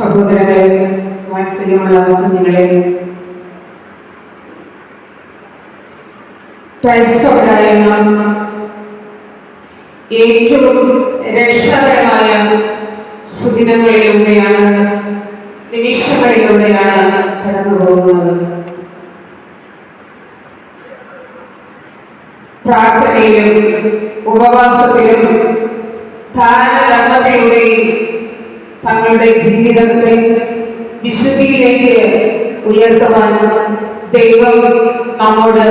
സഹോദരങ്ങളെ വാത്സല്യമുള്ള കുഞ്ഞുങ്ങളെ ക്രൈസ്തവരായ നാം ഏറ്റവും രക്ഷാകരമായ സുദിനങ്ങളിലൂടെയാണ് നിമിഷങ്ങളിലൂടെയാണ് കടന്നു പോകുന്നത്. പ്രാർത്ഥനയിലും ഉപവാസത്തിലും ധാരണകർമ്മത്തിലൂടെയും തങ്ങളുടെ ജീവിതത്തെ വിശുദ്ധിയിലേക്ക് ഉയർത്തുവാൻ ദൈവം നമ്മോട്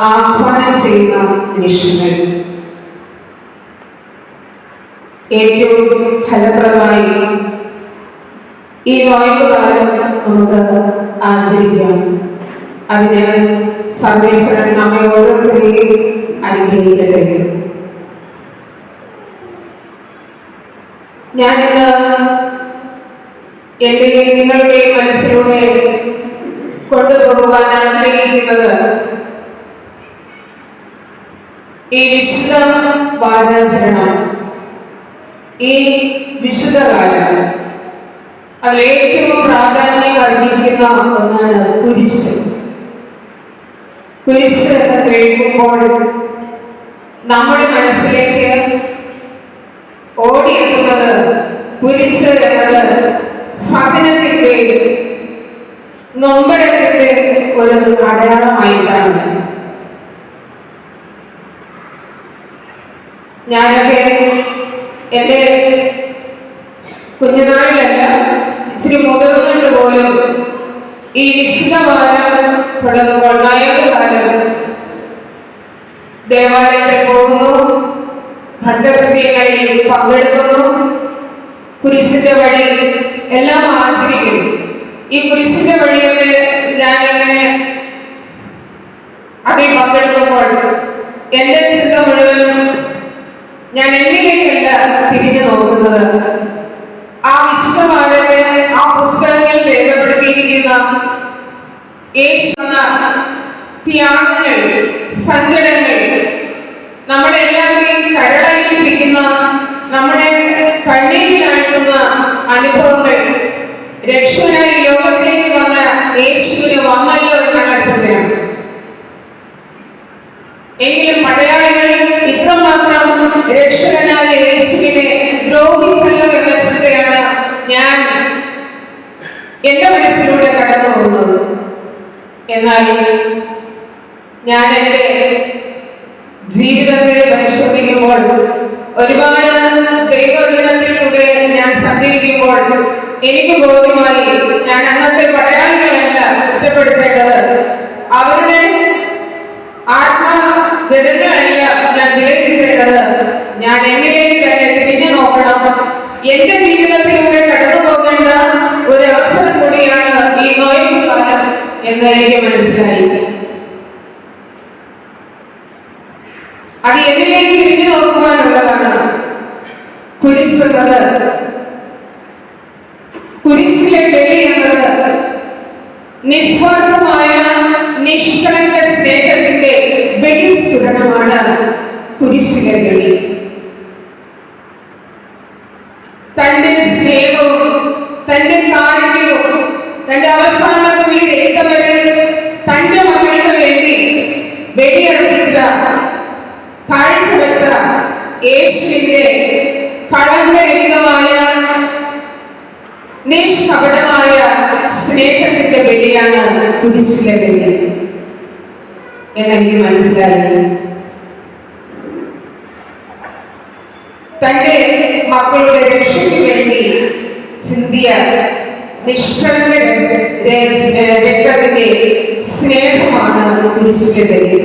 ആഹ്വാനം ചെയ്യുന്ന നിമിഷങ്ങൾ. ഏറ്റവും ഫലപ്രദമായി ഈ നോയമ്പുകാലം നമുക്ക് ആചരിക്കാം. അതിന് സർവേശ്വരൻ നമ്മെ ഓരോരുത്തരെയും അനുഗ്രഹിക്കട്ടെ. ഞാനിന്ന് എന്റെയും മനസ്സിലൂടെ കൊണ്ടുപോകുവാൻ ആഗ്രഹിക്കുന്നത് ഈ വിശുദ്ധ വാരാചരണം ഈ വിശുദ്ധ കാലം അതിൽ ഏറ്റവും പ്രാധാന്യം വർദ്ധിക്കുന്ന ഒന്നാണ് കുരിശ്. കുരിശ് എന്ന് കേൾക്കുമ്പോൾ നമ്മുടെ മനസ്സിലേക്ക് ഓടിയെത്തുന്നത് കുരിശ് എന്നത് സഹനത്തിന്റെ നൊമ്പരത്തിന്റെ ഒരു അടയാളമായിട്ടാണ്. ഞാനൊക്കെ എന്റെ കുഞ്ഞുനാളിലല്ല ഇച്ചിരി മുതിർന്നിട്ട് പോലും ഈ വിശുദ്ധവാരം തുടങ്ങുമ്പോൾ ദേവാലയത്തിൽ പോകുന്നു ഭക്തകൃത്യങ്ങളിൽ പങ്കെടുക്കുന്നു. കുരിശിന്റെ വഴി എല്ലാം ആചരിക്കുന്നു. ഈ കുരിശിന്റെ വഴിയൊക്കെ ഞാനിങ്ങനെ അതിൽ പങ്കെടുക്കുമ്പോൾ എന്റെ ചിന്ത മുഴുവനും ഞാൻ എന്നിലേക്കല്ല തിരിഞ്ഞു നോക്കുന്നത്. ആ വിശുദ്ധമാരനെ ആ പുസ്തകങ്ങളിൽ രേഖപ്പെടുത്തിയിരിക്കുന്ന യേശു ത്യാഗങ്ങൾ സങ്കടങ്ങൾ നമ്മളെല്ലാവരെയും കരളയിപ്പിക്കുന്ന നമ്മളെ കണ്ണീരിലാഴ്ത്തുന്ന അനുഭവങ്ങൾ രക്ഷകനായി ലോകത്തിലേക്ക് വന്ന യേശുവിന് വന്നല്ലോ എന്നുള്ള ചിന്തയാണ് എങ്കിലും പടയാളികൾ ഇത്രമാത്രം രക്ഷകനായ യേശുവിനെ ദ്രോഹിച്ചല്ലോ എന്ന ചിന്തയാണ് ഞാൻ എന്റെ മനസ്സിലൂടെ കടന്നു പോകുന്നത് എന്നാൽ ഞാൻ എന്റെ ജീവിതത്തെ പരിശോധിക്കുമ്പോൾ ഒരുപാട് ദൈവദിനത്തിലൂടെ ഞാൻ സഞ്ചരിക്കുമ്പോൾ എനിക്ക് ബോധ്യമായി ഞാൻ അന്നത്തെ പടയാളികളല്ല കുറ്റപ്പെടുത്തേണ്ടത്. അവരുടെ ആത്മഗതങ്ങളല്ല ഞാൻ വിലയിരുത്തേണ്ടത്. ഞാൻ എന്നിലേക്ക് തന്നെ തിരിഞ്ഞു നോക്കണം. എന്റെ ജീവിതത്തിലൂടെ കടന്നു പോകേണ്ട ഒരു അവസരം കൂടിയാണ് ഈ നോയമ്പ് കാലം എന്ന് എനിക്ക് മനസ്സിലായി. അത് എന്നിലേക്ക് തിരിഞ്ഞു നോക്കുവാനുള്ളതാണ് കുരിശുള്ളത്. കുരിശിലെ ബലി എന്നത് നിസ്വാർത്ഥമായ നിഷ്കളങ്ക സ്നേഹത്തിന്റെ ബലിസ്ഫുരണമാണ് കുരിശിലെ ബലി. തന്റെ സ്നേഹവും തന്റെ കാരുണ്യവും തന്റെ അവസാനത്തെ വീട് വരെ തന്റെ മക്കൾക്ക് വേണ്ടി ബലിയർപ്പിച്ച യേശുവിന്റെ കളങ്കരഹിതമായ നിഷ്കപടമായ സ്നേഹത്തിന്റെ ബലിയാണ് കുരിശിലെ ബലി എന്നെനിക്ക് മനസ്സിലായി തന്റെ മക്കളുടെ രക്ഷയ്ക്ക് വേണ്ടി ചിന്തിയ നിഷ്കളങ്ക രക്തത്തിന്റെ സ്നേഹമാണ് കുരിശിലെ ബലി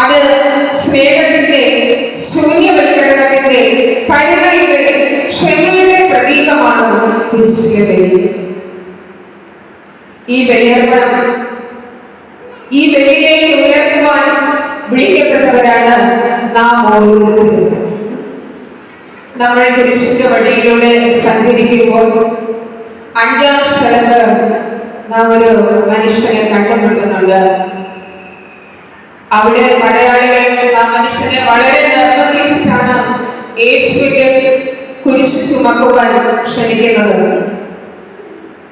അത് സ്നേഹത്തിന്റെ ശൂന്യവൽക്കരണത്തിന്റെ കരുണയുടെ ക്ഷമയുടെ പ്രതീകമാണ് കുരിശിലെ ബലി ഈ ബലിയർപ്പണം ഈ ബലിയിലേക്ക് ഉയർത്തുവാൻ വിളിക്കപ്പെട്ടവരാണ് നാം ഓരോരുത്തരും. നമ്മൾ കുരിശിന്റെ വഴിയിലൂടെ സഞ്ചരിക്കുമ്പോൾ അഞ്ചാം സ്ഥലത്ത് നാം ഒരു മനുഷ്യനെ കണ്ടുമുട്ടുന്നുണ്ട്. അവിടെ പടയാളികൾ ആ മനുഷ്യനെ വളരെ നിർബന്ധിച്ചിട്ടാണ് യേശുവിന്റെ കുരിശ് ചുമക്കുവാൻ ക്ഷണിക്കുന്നത്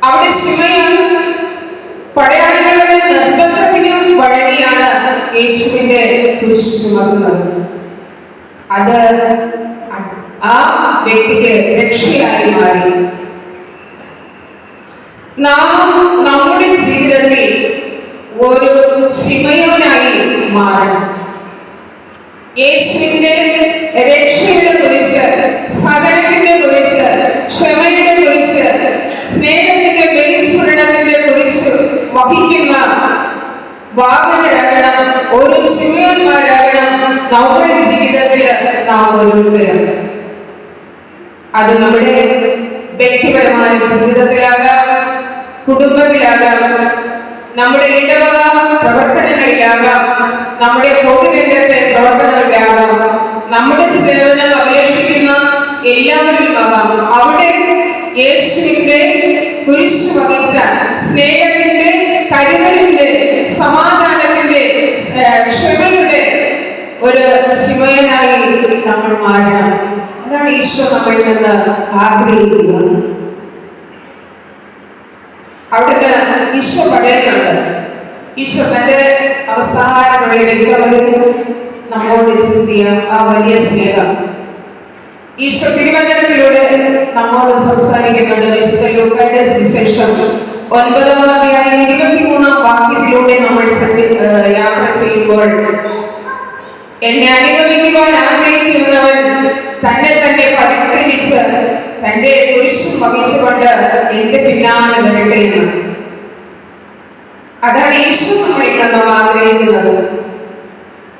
അവിടെ ശിവയും പടയാളികളുടെ നിർബന്ധത്തിനും വഴങ്ങിയാണ് യേശുവിന്റെ കുരിശ് ചുമക്കുന്നത്. അത് ആ വ്യക്തിക്ക് രക്ഷയായി മാറി. നാം നമ്മുടെ ജീവിതത്തിൽ ഒരു ശിമയോനായി മാറണം. യേശുവിന്റെ രക്ഷയുടെ കുറിച്ച് സഹനത്തിന്റെ കുറിച്ച് ക്ഷമയുടെ കുറിച്ച് സ്നേഹത്തിന്റെ ബലിസ്ഫുരണത്തിന്റെ കുറിച്ച് വഹിക്കുന്ന വാഹനരാകണം ഒരു ശിമയന്മാരാകണം നമ്മുടെ ജീവിതത്തിൽ നാം ഓരോരുത്തരും അത് നമ്മുടെ വ്യക്തിപരമായ ജീവിതത്തിലാകാം കുടുംബത്തിലാകാം നമ്മുടെ ഇടവക പ്രവർത്തനങ്ങളിലാകാം. നമ്മുടെ പൊതുരംഗത്തെ പ്രവർത്തനങ്ങളിലാകാം. നമ്മുടെ സേവനം അപേക്ഷിക്കുന്ന എല്ലാവരിലുമാകാം അവിടെ യേശുവിന്റെ കുരിശ് വകച്ച സ്നേഹത്തിന്റെ കരുതലിന്റെ സമാധാനത്തിന്റെ ക്ഷമയുടെ ഒരു ശിവനായി നമ്മൾ മാറാം അതാണ് ഈശോ നമ്മളിൽ നിന്ന് ആഗ്രഹിക്കുന്നത്. അവിടുന്ന് ഈശോ പറയുന്നുണ്ട് ഈശോ തന്റെ അവസാന വേളയിൽ നമ്മളോട് ചിന്തിയ ആ വലിയ സ്നേഹം. ഈശോ തിരുവചനത്തിലൂടെ നമ്മോട് സംസാരിക്കുന്നുണ്ട്. വിശുദ്ധ ലൂക്കായുടെ സുവിശേഷം ഒൻപതാം അധ്യായം ഇരുപത്തിമൂന്നാം വാക്യത്തിലൂടെ നമ്മൾ യാത്ര ചെയ്യുമ്പോൾ എന്നെ അനുഗമിക്കുവാൻ ആഗ്രഹിക്കുന്നവൻ തന്നെ തന്റെ വഹിച്ചുകൊണ്ട് എന്റെ പിന്നാലെ വരട്ടെ എന്ന് അതാണ് യേശു നമ്മളിൽ നിന്നും ആഗ്രഹിക്കുന്നത്.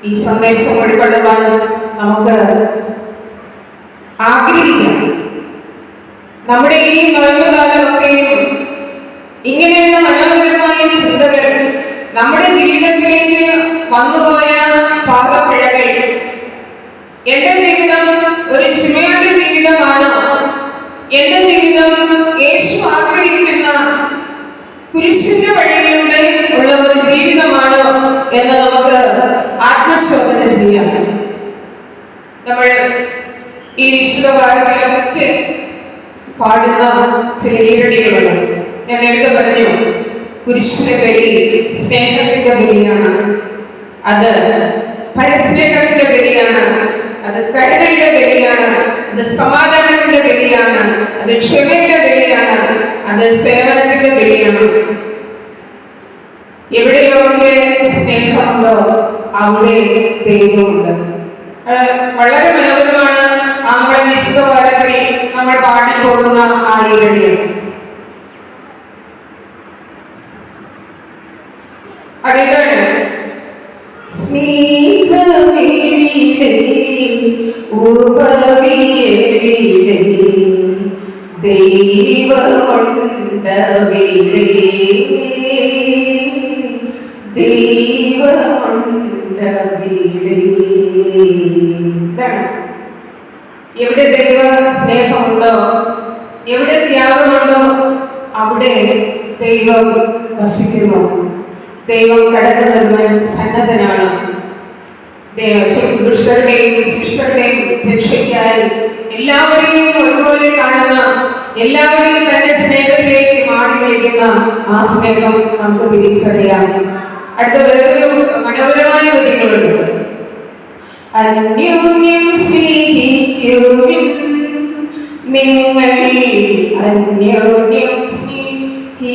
ഈ സന്ദേശം ഉൾക്കൊള്ളുവാൻ നമുക്ക് ആഗ്രഹിക്കാം. നമ്മുടെ ഈ നോയമ്പുകാലമൊക്കെയും ഇങ്ങനെയുള്ള മനോഹരമായ ചിന്തകൾ നമ്മുടെ ജീവിതത്തിലേക്ക് വന്നുപോയ പാകപ്പിഴകൾ എന്റെ ജീവിതം ഒരു ശിവയുടെ ജീവിതമാണോ. വഴിയിലൂടെ ഉള്ള ഒരു ജീവിതമാണ് എന്ന് നമുക്ക് ആത്മശോധന നമ്മൾ ഈ പാടുന്ന ഞാൻ പറഞ്ഞു സ്നേഹത്തിന്റെ അത് അത് കരുണയുടെ അത് സമാധാനത്തിന്റെ ബലിയാണ് അത് ക്ഷമയുടെ വിലയാണ്. അത് സേവനത്തിന്റെ വിലയാണ്. എവിടെയൊക്കെ സ്നേഹമുണ്ടോ അവിടെ ദൈവമുണ്ട്. വളരെ മനോഹരമാണ്. നമ്മുടെ നിശ്ചിത കാലത്തിൽ നമ്മൾ പാടി പോകുന്ന ആ ഈരടികൾ അതിലാണ് ഉപവിയെവിടെ എവിടെ ദൈവ സ്നേഹമുണ്ടോ എവിടെ ത്യാഗമുണ്ടോ അവിടെ ദൈവം വസിക്കുന്നു. ദൈവം കടന്നു വരുവാൻ സന്നദ്ധനാണ് ദുഷ്ടരുടെയും ശിഷ്ടരുടെയും രക്ഷയ്ക്കായി എല്ലാവരെയും ഒരുപോലെ കാണുന്ന എല്ലാവരെയും തന്റെ സ്നേഹത്തിലേക്ക് മാറി വിളിക്കുന്ന ആ സ്നേഹം നമുക്ക് തിരിച്ചറിയാം. അടുത്ത വേറൊരു മനോഹരമായ വരികളുണ്ട് അന്യോന്യം സ്നേഹിക്കുവിൻ. നിങ്ങൾ അന്യോന്യം സ്നേഹിക്കുവിൻ.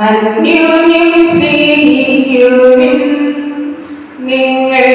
അന്യോന്യം സ്നേഹിക്കുവിൻ. നിങ്ങൾ